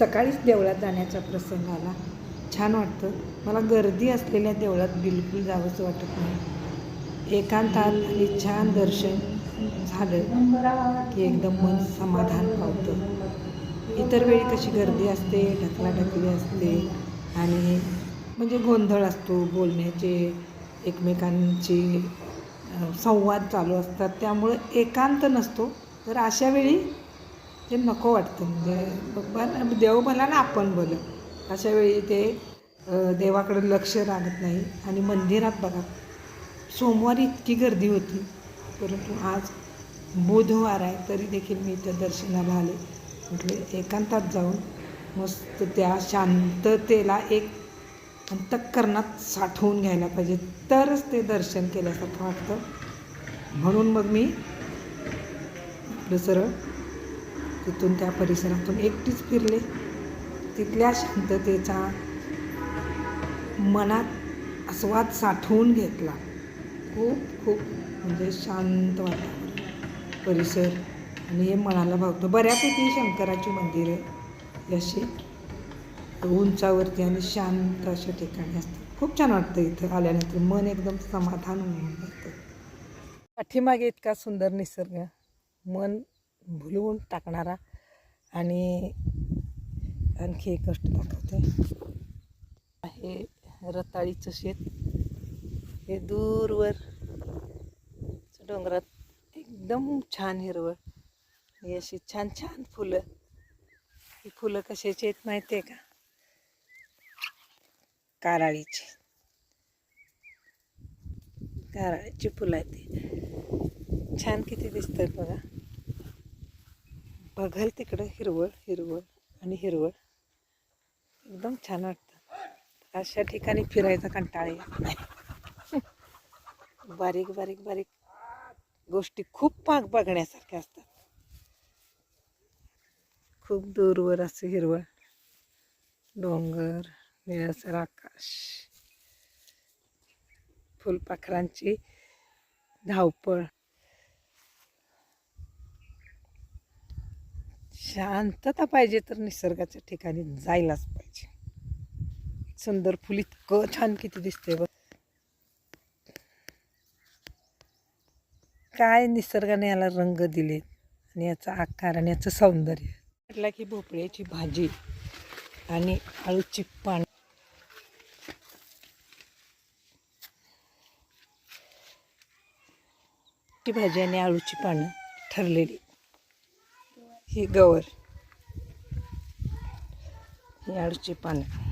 सकाळीच देवळात जाण्याचा प्रसंग आला. छान वाटतं. मला गर्दी असलेल्या देवळात बिलकुल जावंसं वाटत नाही. एकांतात आणि छान दर्शन झालं की एकदम मन समाधान पावतं. इतर वेळी कशी गर्दी असते ढकलाढकली असते आणि म्हणजे गोंधळ असतो बोलण्याचे एकमेकांचे संवाद चालू असतात. त्यामुळं एकांत नसतो. तर अशा वेळी ते नको वाटतं म्हणजे भगवान देव भला ना आपण बोला. अशा वेळी ते देवाकडं लक्ष लागत नाही. आणि मंदिरात बघा सोमवारी इतकी गर्दी होती. परंतु आज बुधवार आहे तरी देखील मी त्या दर्शनाला आले. म्हटले एकांतात जाऊन मस्त त्या शांततेला एक अंतःकरणात साठवून घ्यायला पाहिजे. तरच ते दर्शन केल्यासारखं वाटतं. म्हणून मग मी सरळ तिथून त्या परिसरातून एकटीच फिरले. तिथल्या शांततेचा मनात आस्वाद साठवून घेतला. खूप खूप म्हणजे शांत वातावरण परिसर आणि हे मनाला भावतं. बऱ्यापैकी शंकराची मंदिरं अशी उंचावरती आणि शांत अशा ठिकाणी असतात. खूप छान वाटतं इथं आल्यानंतर. मन एकदम समाधान होऊन जातं. पाठीमागे इतका सुंदर निसर्ग. मन भुलवून टाकणारा आणि आणखी एक गोष्ट दाखवते. हे रताळीचं शेत हे दूरवर डोंगरात एकदम छान हिरवळ. ही अशी छान छान फुलं. ही फुलं कशाची आहेत माहिती आहे का? कारळीची. काराळीची फुलं आहेत ती. छान किती दिसतात बघा. बघाल तिकडं हिरवळ हिरवळ आणि हिरवळ. एकदम छान वाटतं. अशा ठिकाणी फिरायचा कंटाळा येत नाही. बारीक बारीक बारीक गोष्टी खूप पाक बघण्यासारख्या असतात. खूप दूरवर असं हिरवळ. डोंगर निळसर आकाश. फुलपाखरांची धावपळ. शांतता पाहिजे तर निसर्गाच्या ठिकाणी जायलाच पाहिजे. सुंदर फुल इतकं छान किती दिसते बघ. काय निसर्गाने याला रंग दिलेत आणि याचा आकार आणि याचं सौंदर्य. म्हटलं की भोपळ्याची भाजी आणि आळूची पान. ती भाजी आणि आळूची पानं ठरलेली. ही गवर ही आळूची पानं.